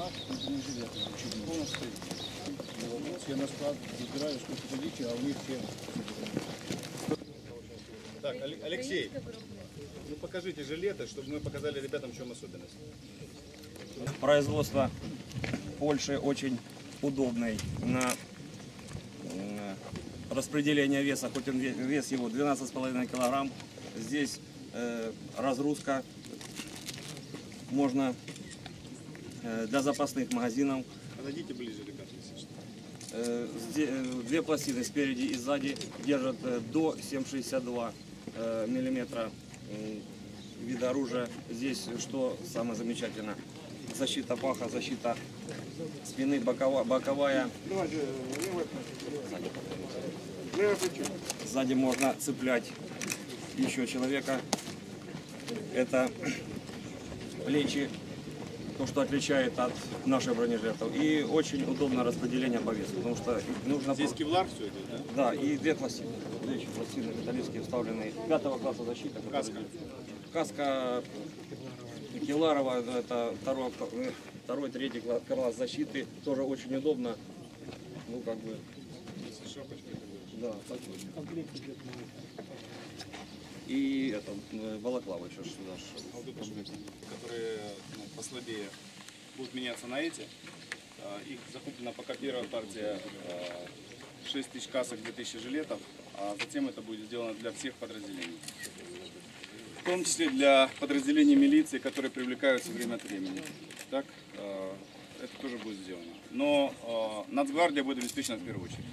склад бронежилета учебный полностью. Я на склад забираю, сколько хотите, а у них все Так, Але- Алексей, ну покажите жилеты, чтобы мы показали ребятам, в чем особенность. Производство Польши очень удобный на м, распределение веса, хоть он ве- вес его 12,5 килограмм. Здесь э, разгрузка можно э, для запасных магазинов. Подойдите ближе, ребята, если что. Э, э, Две пластины спереди и сзади держат э, до 7,62 э, миллиметра вида оружия. Здесь что самое замечательное? Защита паха, защита спины, бокова- боковая. Сзади можно цеплять еще человека. Это плечи, то, что отличает от наших бронежилетов. И очень удобно распределение по весу, потому что нужно... Здесь кевлар все идет, да? Да, и две пластины. Две еще пластины металлические вставленные. Пятого класса защита. которая Каска. Каска Кевларова, это второй, э, второй, третий кла- класс защиты. Тоже очень удобно. Ну, как бы, да, так. И это, балаклава еще сюда. А вот это которые ну, послабее, будут меняться на эти. А, Их закуплена пока первая партия а, 6 тысяч касок, 2000 жилетов, а затем это будет сделано для всех подразделений. В том числе для подразделений милиции, которые привлекаются время от времени. Так, а, это тоже будет сделано. Но а, Нацгвардия будет обеспечена в первую очередь.